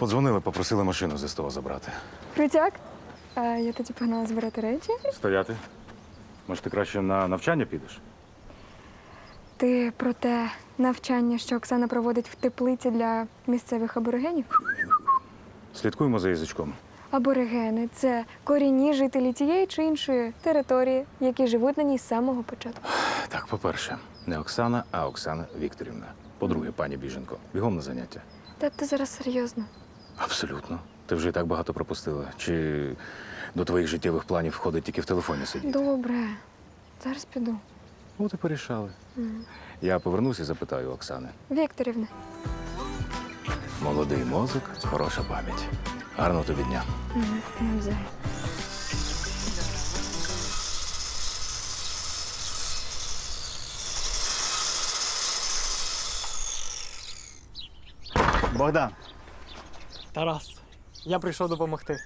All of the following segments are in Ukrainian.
Подзвонили, попросили машину з СТО забрати. Крутяк? А я тоді погнала збирати речі. Стояти? Може, ти краще на навчання підеш? Ти про те навчання, що Оксана проводить в теплиці для місцевих аборигенів? Слідкуємо за язичком. Аборигени це корінні жителі тієї чи іншої території, які живуть на ній з самого початку. Так, по-перше, не Оксана, а Оксана Вікторівна. По-друге, пані Біженко, бігом на заняття. Та ти зараз серйозно. Абсолютно. Ти вже і так багато пропустила. Чи до твоїх життєвих планів входить тільки в телефоні сидіти? Добре, зараз піду. От і порішали. Я повернуся і запитаю Оксани. Вікторівна, Молодий мозок, хороша пам'ять. Гарного тобі дня. навзай. Богдан. Тарас, я прийшов допомогти.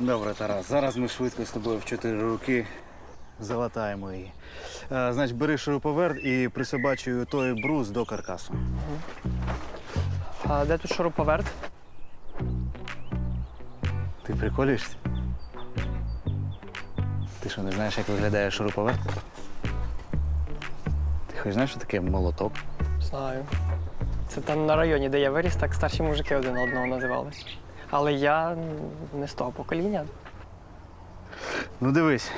Добре, Тарас. Зараз ми швидко з тобою в чотири руки залатаємо її. Е, значить, бери шуруповерт і присобачуй той брус до каркасу. А де тут шуруповерт? Ти приколюєшся? Ти що, не знаєш, як виглядає шуруповерт? Ти хоч знаєш, що таке молоток? Знаю. Це там на районі, де я виріс, так старші мужики один одного називались. Але я не з того покоління. Ну дивись.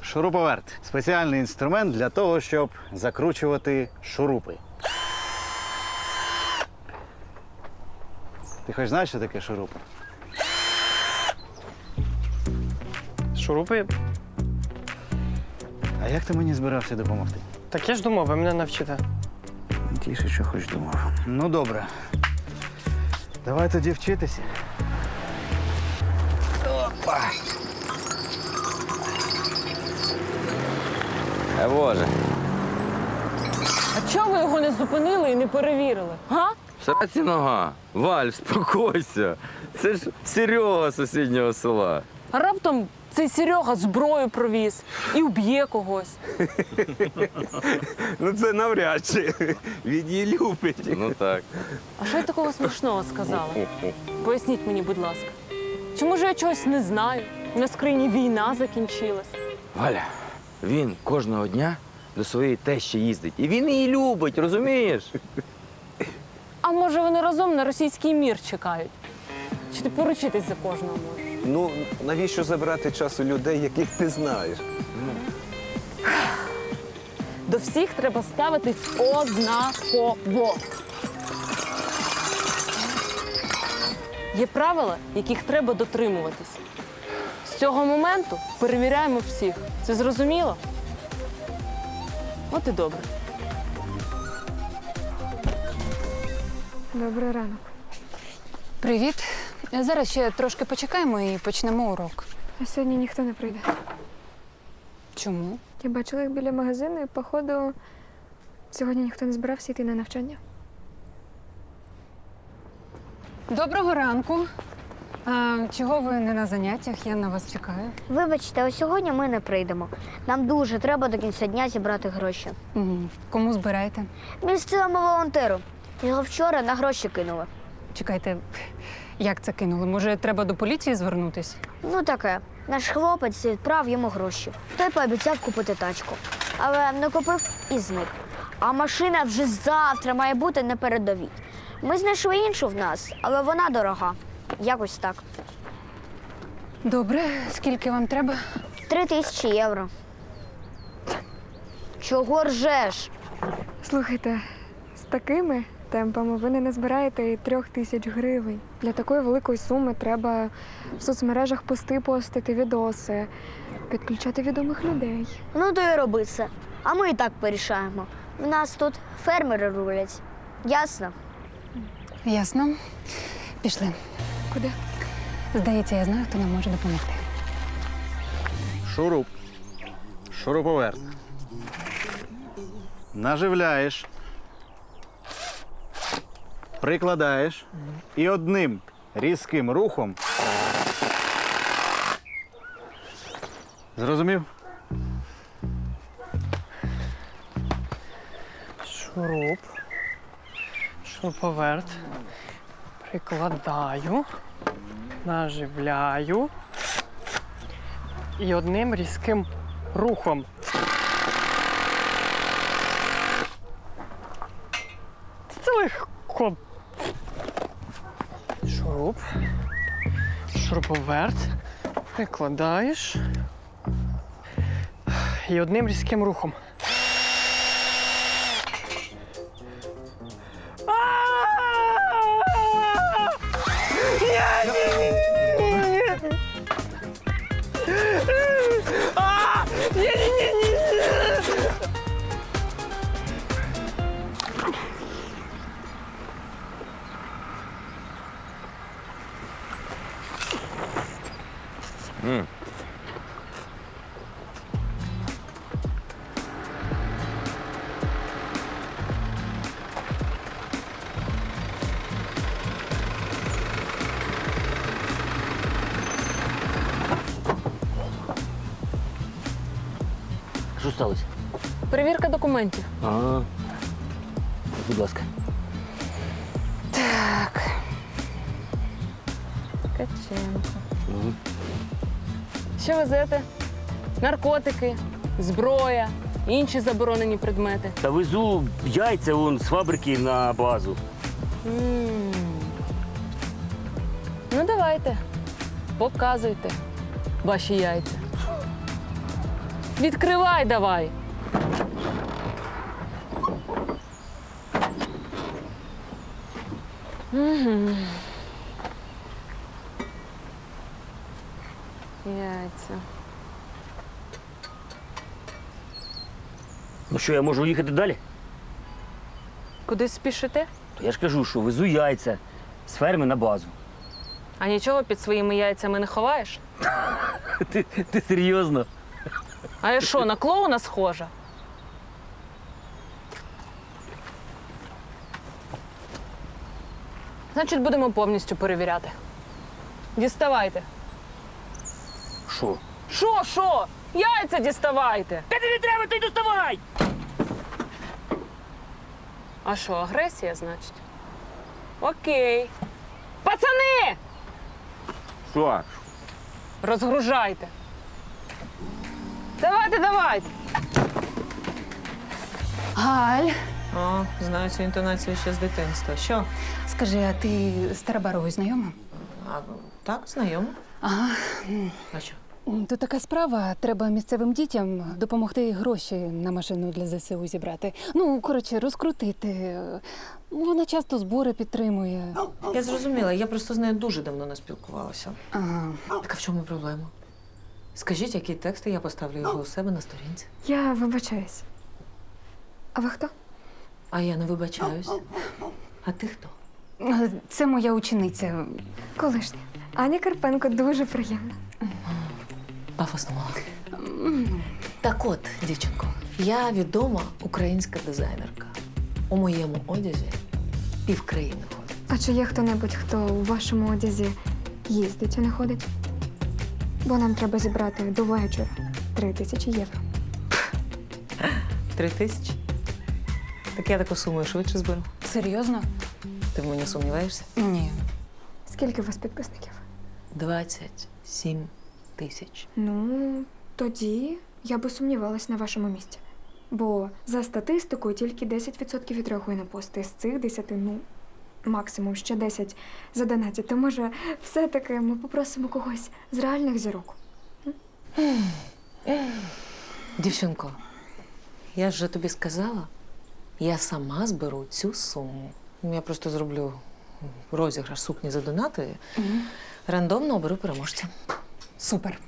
Шуруповерт спеціальний інструмент для того, щоб закручувати шурупи. Ти хоч знаєш, що таке шурупи? Шурупи? А як ти мені збирався допомогти? Так я ж думав, ви мене навчите. Тіше, що хоч думав. Ну, добре. Давай тоді вчитися. Е, Боже, А чого ви його не зупинили і не перевірили? Га? сраці нога. Валь, спокойся. Це ж Серега з сусіднього села. А раптом цей Серега зброю провіз і вб'є когось. Ну це навряд чи. Він її любить. Ну так. А що я такого смішного сказала? Поясніть мені, будь ласка. Чи може я чогось не знаю? На скрині війна закінчилась. Валя, він кожного дня до своєї тещі їздить. І він її любить, розумієш? А може вони разом на російський мір чекають? Чи ти поручитись за кожного можеш? Ну навіщо забирати час у людей, яких ти знаєш? До всіх треба ставитись однаково. Є правила, яких треба дотримуватись. З цього моменту перевіряємо всіх. Це зрозуміло? От і добре. Добрий ранок. Привіт. Зараз ще трошки почекаємо і почнемо урок. А сьогодні ніхто не прийде. Чому? Я бачила їх біля магазину і, походу, сьогодні ніхто не збирався йти на навчання. Доброго ранку. А, чого ви не на заняттях? Я на вас чекаю. Вибачте, ось сьогодні ми не прийдемо. Нам дуже треба до кінця дня зібрати гроші. Угу. Кому збираєте? Місцевому волонтеру. Його вчора на гроші кинули. Чекайте, як це кинули? Може, треба до поліції звернутись? Ну таке. Наш хлопець відправ йому гроші. Той пообіцяв купити тачку. Але не купив і зник. А машина вже завтра має бути на передовій. Ми знайшли іншу в нас, але вона дорога. Якось так. Добре, скільки вам треба? Три тисячі євро. Чого ржеш? Слухайте, з такими темпами ви не назбираєте і трьох тисяч гривень. Для такої великої суми треба в соцмережах пости постити, відоси, підключати відомих людей. Ну то й роби це. А ми і так порішаємо. В нас тут фермери рулять. Ясно? Ясно. Пішли. Куди? Здається, я знаю, хто нам може допомогти. Шуруп. Шуруповерт. Наживляєш. Прикладаєш. І одним різким рухом. Зрозумів? Шуруп. Шуруповерт. Прикладаю. Наживляю. І одним різким рухом. Це легко. Шуруп. Шуруповерт. Прикладаєш. І одним різким рухом. Документів. А, будь ласка. Ткаченко. Що везете? Наркотики, зброя, інші заборонені предмети. Та везу яйця вон з фабрики на базу. М. Ну, давайте, показуйте ваші яйця. Відкривай давай. Угу. Яйця. Ну що, я можу їхати далі? Кудись спішите? Я ж кажу, що везу яйця з ферми на базу. А нічого під своїми яйцями не ховаєш? Ти, ти серйозно? А я що, на клоуна схожа? Значить, будемо повністю перевіряти. Діставайте. Що? Що, що? Яйця діставайте. Та тобі треба, ти доставай! А що, агресія, значить? Окей. Пацани! Що? Розгружайте. Давайте, давайте. Галь, О, знаю цю інтонацію ще з дитинства. Що? Скажи, а ти з Тарабаровою знайома? А, так, знайомо. Ага. А що? Тут така справа. Треба місцевим дітям допомогти гроші на машину для ЗСУ зібрати. Ну, коротше, розкрутити. Вона часто збори підтримує. Я зрозуміла, я просто з нею дуже давно не спілкувалася. Ага. Так а в чому проблема? Скажіть, які тексти я поставлю його у себе на сторінці. Я вибачаюсь. А ви хто? А я не вибачаюсь. А ти хто? Це моя учениця. Колишня. Аня Карпенко дуже приємна. Пафосно мало. Так от, дівчинко, я відома українська дизайнерка. У моєму одязі півкраїни ходить. А чи є хто-небудь, хто у вашому одязі їздить, а не ходить? Бо нам треба зібрати до вечора три тисячі євро. Три тисячі? Так я таку суму швидше зберу. Серйозно? Ти в мені сумніваєшся? Ні. Скільки у вас підписників? 27 тисяч. Ну, тоді я би сумнівалась на вашому місці. Бо за статистикою тільки 10% відреагує на пости. З цих 10, ну, максимум ще 10 задонатять, то може все-таки ми попросимо когось з реальних зірок. Дівчинко, я ж вже тобі сказала, я сама зберу цю суму. Я просто зроблю розіграш сукні за донати. Рандомно оберу переможця. Супер.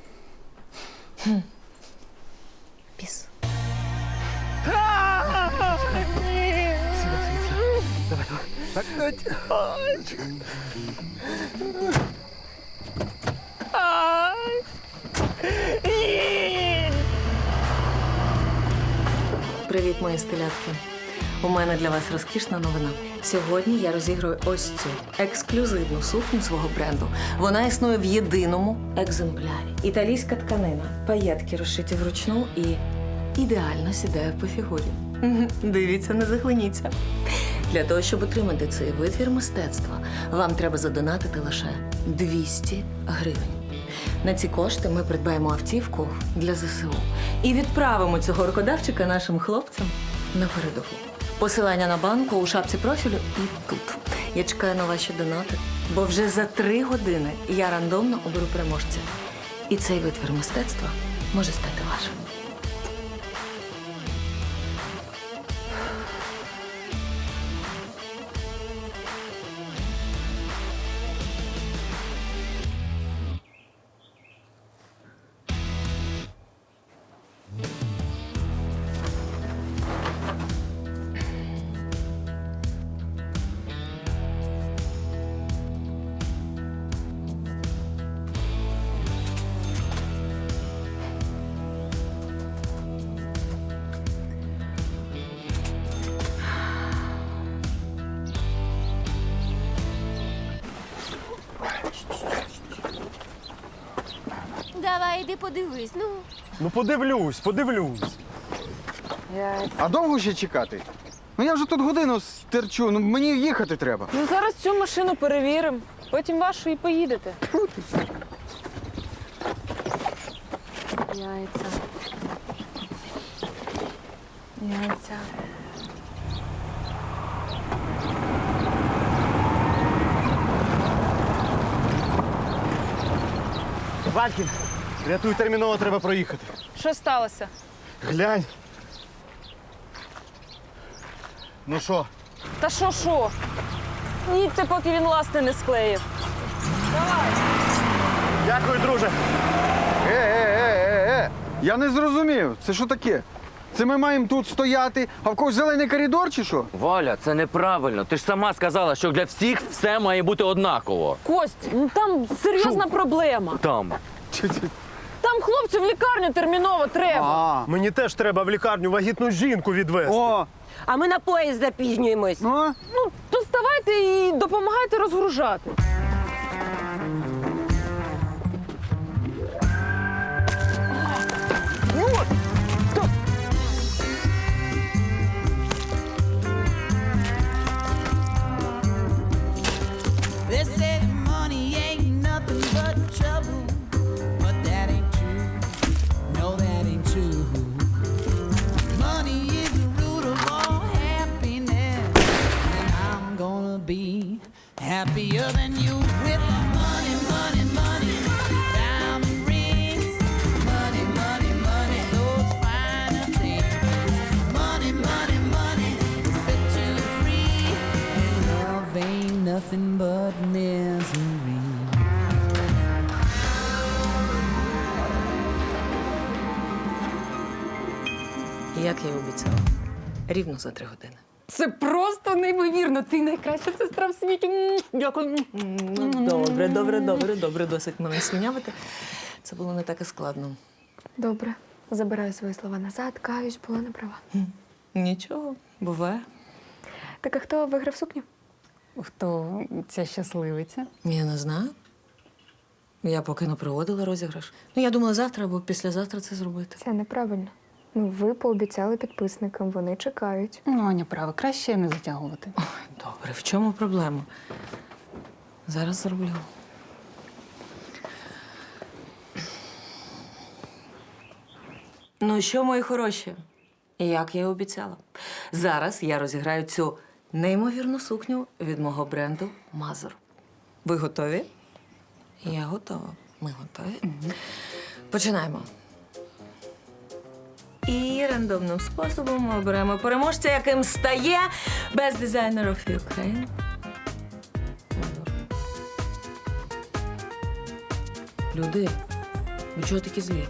Піс. Привіт, мої стилятки. У мене для вас розкішна новина. Сьогодні я розіграю ось цю ексклюзивну сукню свого бренду. Вона існує в єдиному екземплярі. Італійська тканина, паєтки розшиті вручну і ідеально сідає по фігурі. Дивіться, не захлиніться. Для того, щоб отримати цей витвір мистецтва, вам треба задонатити лише 200 гривень. На ці кошти ми придбаємо автівку для ЗСУ і відправимо цього рукодавчика нашим хлопцям на передову. Посилання на банку у шапці профілю і тут. Я чекаю на ваші донати, бо вже за три години я рандомно оберу переможця. І цей витвір мистецтва може стати вашим. Подивись. Ну, Ну подивлюсь, подивлюсь. А довго ще чекати? Ну я вже тут годину стерчу, ну мені їхати треба. Ну зараз цю машину перевіримо, потім вашу і поїдете. Яйця. Яйця. Валькін, рятуй терміново, треба проїхати. Що сталося? Глянь. Ну що, Та що що? Їдьте, поки він ласти не склеїв. Давай. дякую, друже. Е, е, е, е, е. Я не зрозумів. Це що таке? Це ми маємо тут стояти, а в когось зелений коридор чи що? Валя, це неправильно. Ти ж сама сказала, що для всіх все має бути однаково. Кость, ну там серйозна проблема. Там. Там хлопцю в лікарню терміново треба. А, Мені теж треба в лікарню вагітну жінку відвезти. о, А ми на поїзд запізнюємось. ну. Ну, то ставайте і допомагайте розгружати. Happier than you with money, money, money, diamond rings, nothing but misery. Як я й обіцяла, рівно за три години. Це просто неймовірно. Ти найкраща сестра в світі. М, Дякую. Ну, добре, добре, добре, добре, досить мене слюнявити. Це було не так і складно. Добре, забираю свої слова назад, каюсь, була неправа. Нічого, буває. Так а хто виграв сукню? Хто ця щасливиця? Я не знаю. Я поки не проводила розіграш. Ну, я думала завтра або післязавтра це зробити. Це неправильно. Ну, ви пообіцяли підписникам, вони чекають. Ну, Аня права, краще не затягувати. Добре, в чому проблема? Зараз зроблю. Ну що, мої хороші? Як я і обіцяла. Зараз я розіграю цю неймовірну сукню від мого бренду Мазур. Ви готові? Я готова. Ми готові. Починаємо. Рандомним способом ми оберемо переможця, яким стає Best Designer of Ukraine. Люди, ви чого такі злі?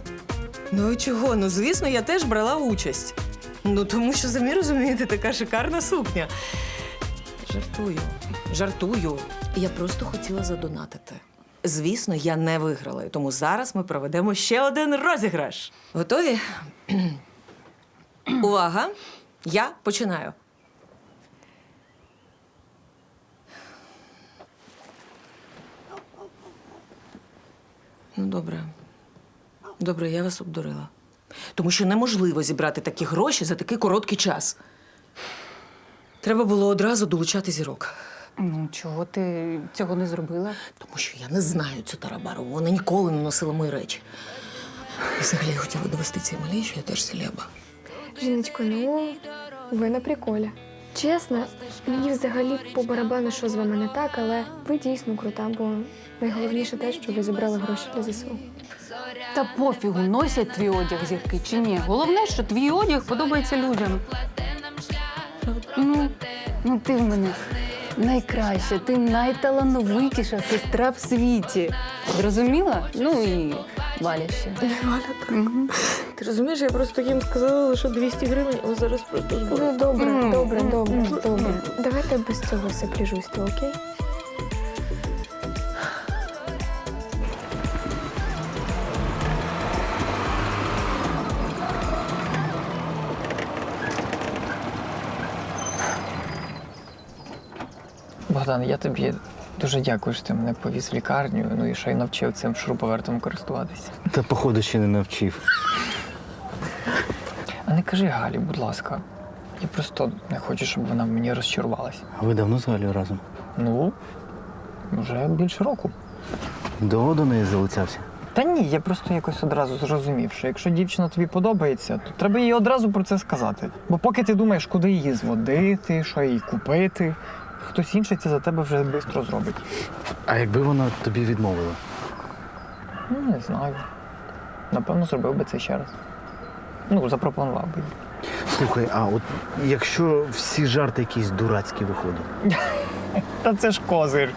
Ну і чого? Ну, звісно, я теж брала участь. Ну, тому що самі розумієте, така шикарна сукня. Жартую. Жартую. Я просто хотіла задонатити. Звісно, я не виграла, і тому зараз ми проведемо ще один розіграш. Готові? Увага! Я починаю. Ну, добре. Добре, я вас обдурила. Тому що неможливо зібрати такі гроші за такий короткий час. Треба було одразу долучати зірок. Ну, чого ти цього не зробила? Тому що я не знаю цю Тарабарову. Вона ніколи не носила мої речі. І взагалі я хотіла довести цій малій, що я теж селеба. Жіночко, ну ви на приколі. Чесно, мені взагалі по барабану, що з вами не так, але ви дійсно крута, бо найголовніше те, що ви зібрали гроші для ЗСУ. Та пофігу, носять твій одяг зірки чи ні. Головне, що твій одяг подобається людям. Ну, ну ти в мене найкраща, ти найталановитіша сестра в світі. Зрозуміла? Ну і Валя ще. Валя, так. Ти розумієш, я просто їм сказала лише 200 гривень, а зараз просто збору. Ну, добре, добре, добре, добре. Давайте без цього сопряжуйства, окей? Богдан, я тобі дуже дякую, що ти мене повіз в лікарню, ну і ще й навчив цим шуруповертом користуватися. Та походу ще не навчив. А не кажи Галі, будь ласка. Я просто не хочу, щоб вона в мені розчарувалася. А ви давно з Галею разом? Ну, вже більше року. Довго до неї залицявся? Та ні, я просто якось одразу зрозумів, що якщо дівчина тобі подобається, то треба їй одразу про це сказати. Бо поки ти думаєш, куди її зводити, що їй купити, хтось інший це за тебе вже швидко зробить. А якби вона тобі відмовила? Ну, не знаю. Напевно, зробив би це ще раз. Ну, запропонував би. Слухай, а от якщо всі жарти якісь дурацькі виходять? Та це ж козир.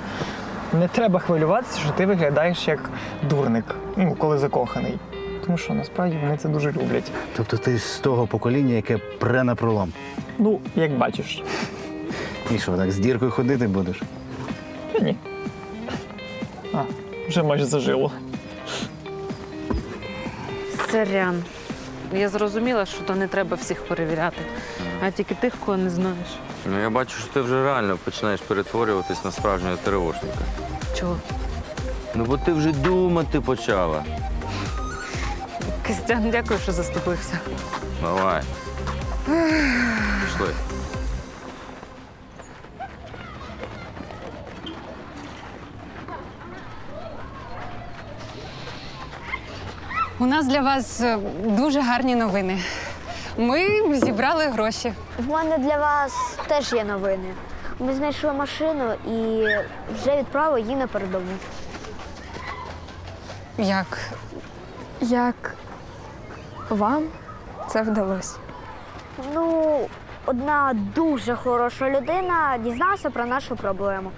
Не треба хвилюватися, що ти виглядаєш як дурник, ну, коли закоханий. Тому що насправді вони це дуже люблять. Тобто ти з того покоління, яке пре на пролом. Ну, як бачиш. І що, так з діркою ходити будеш? Та ні. А, вже майже зажило. Сорян. Я зрозуміла, що то не треба всіх перевіряти, а тільки тих, кого не знаєш. Ну я бачу, що ти вже реально починаєш перетворюватись на справжнього тривожника. Чого? Ну бо ти вже думати почала. Костян, дякую, що заступився. Давай. Пішли. У нас для вас е, дуже гарні новини. Ми зібрали гроші. В мене для вас теж є новини. Ми знайшли машину і вже відправили її на передову. Як? Як вам це вдалося? Ну, одна дуже хороша людина дізналася про нашу проблему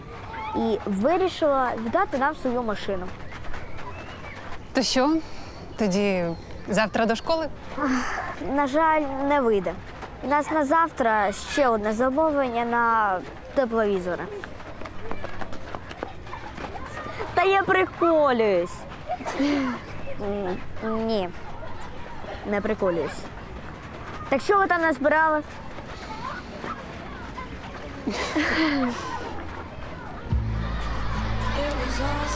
і вирішила віддати нам свою машину. То що? Тоді завтра до школи? На жаль, не вийде. У нас на завтра ще одне замовлення на тепловізори. Та я приколююсь. Ні, не приколююсь. Так що ви там назбирали? It was all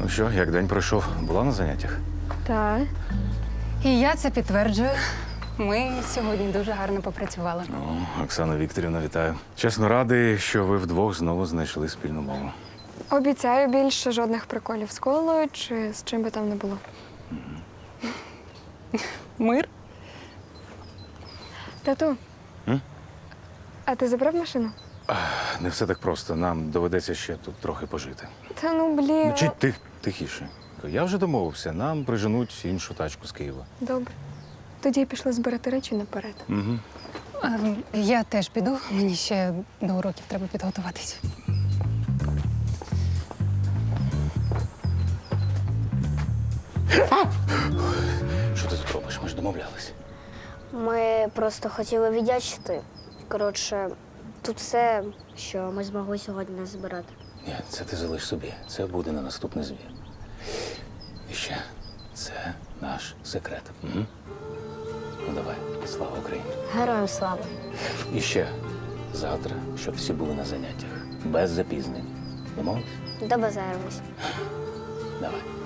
Ну що, як день пройшов, була на заняттях? Так. І я це підтверджую. Ми сьогодні дуже гарно попрацювали. О, Оксана Вікторівна, вітаю. Чесно радий, що ви вдвох знову знайшли спільну мову. Обіцяю більше жодних приколів з колою чи з чим би там не було. Мир? Тату. М? А ти забрав машину? Не все так просто. Нам доведеться ще тут трохи пожити. Та ну блін. Ну, чи тих, тихіше. Я вже домовився, нам приженуть іншу тачку з Києва. Добре. Тоді пішли збирати речі наперед. Угу. Я теж піду. Мені ще до уроків треба підготуватись. Що ти тут робиш? Ми ж домовлялися. Ми просто хотіли віддячити. Коротше, тут все, що ми змогли сьогодні назбирати. Ні, це ти залиш собі. Це буде на наступний збір. І ще це наш секрет. Угу. Ну давай, слава Україні. Героям слава! І ще завтра, щоб всі були на заняттях. Без запізнень. Домовились? Добазаємось. Давай.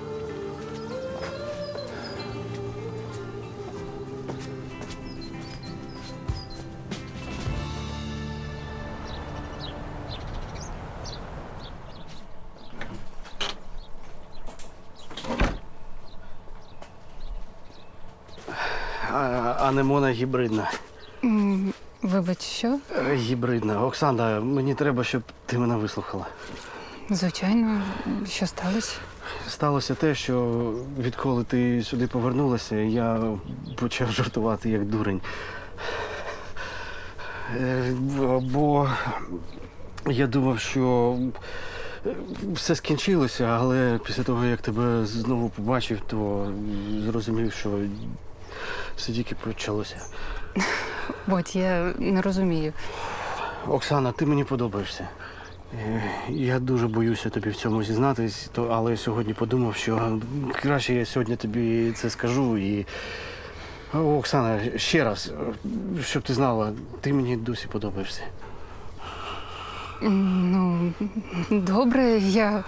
Анемона гібридна. М, Вибач, що? Е, Гібридна. Оксана, мені треба, щоб ти мене вислухала. Звичайно, що сталося? Сталося те, що відколи ти сюди повернулася, я почав жартувати як дурень. Е, Бо я думав, що все скінчилося, але після того, як тебе знову побачив, то зрозумів, що все тільки почалося. От я не розумію. Оксана, ти мені подобаєшся. Е, Я дуже боюся тобі в цьому зізнатись, то, але сьогодні подумав, що краще я сьогодні тобі це скажу. І Оксана, ще раз, щоб ти знала, ти мені досі подобаєшся. Ну, добре, я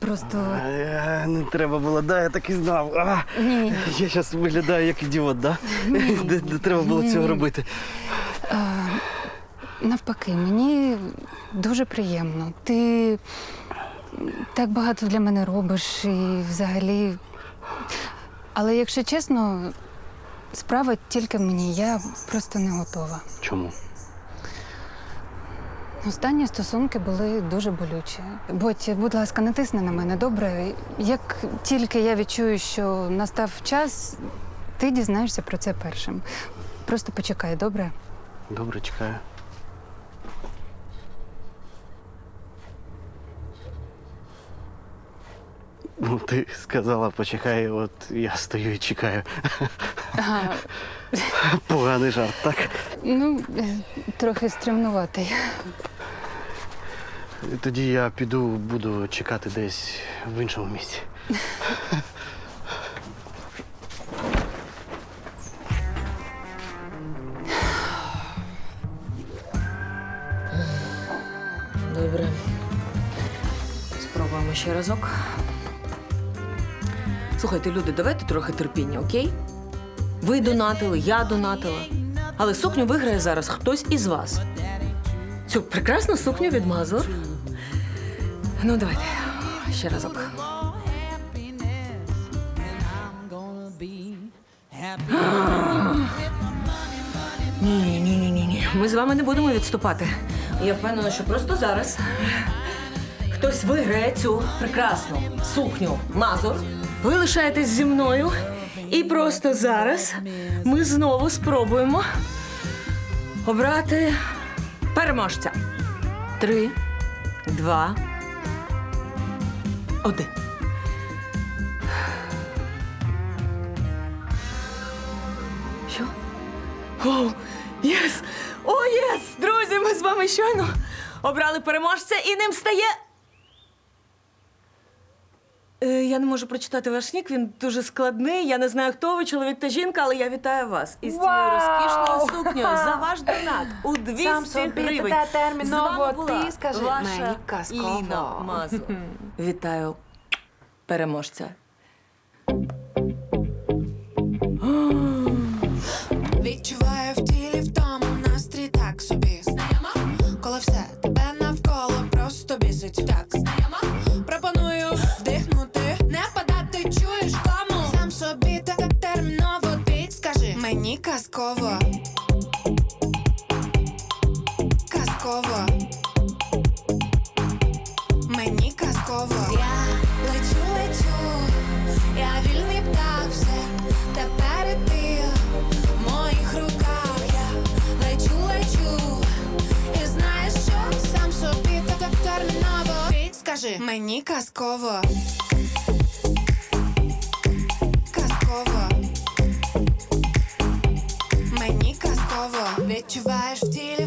просто. Е, Не треба було, да, я так і знав. А, Ні. я зараз виглядаю як ідіот, да? Не, не треба було цього робити. Навпаки, мені дуже приємно. Ти так багато для мене робиш і взагалі. Але якщо чесно, справа тільки в мені, я просто не готова. Чому? Останні стосунки були дуже болючі. Боть, будь ласка, не тисни на мене, добре? Як тільки я відчую, що настав час, ти дізнаєшся про це першим. Просто почекай, добре? Добре, чекаю. Ну, ти сказала, почекай, от я стою і чекаю. Ага, Поганий жарт, так? ну, трохи стремнуватий. Тоді я піду, буду чекати десь в іншому місці. Добре. Спробуємо ще разок. Слухайте, люди, давайте трохи терпіння, окей? Ви донатили, я донатила. Але сукню виграє зараз хтось із вас. Цю прекрасну сукню від Мазур. Ну, давайте. Ще разок. Ні, ні, ні, ні, ні. Ми з вами не будемо відступати. Я впевнена, що просто зараз хтось виграє цю прекрасну сукню Мазур. Ви лишаєтесь зі мною. І просто зараз ми знову спробуємо обрати переможця. Три, два, один. Що? О, єс! О, єс! Друзі, ми з вами щойно обрали переможця і ним стає. Е, Я не можу прочитати ваш нік, він дуже складний. Я не знаю, хто ви, чоловік та жінка, але я вітаю вас із цією Вау! розкішною сукнею за ваш донат у 200 Сам собі гривень. та терміново З вами була ти скажи, ваша мені казково. Інна Мазур. Вітаю переможця. Відчуваю в тілі в тому настрій так собі. Знайома, коли все казково. Казково. Мені казково. Я лечу, лечу, я вільний птах, все тепер і ти в моїх руках. Я лечу, лечу, і знаєш що сам собі так терміново. Ти скажи мені. Казково. Відчуваєш в тілі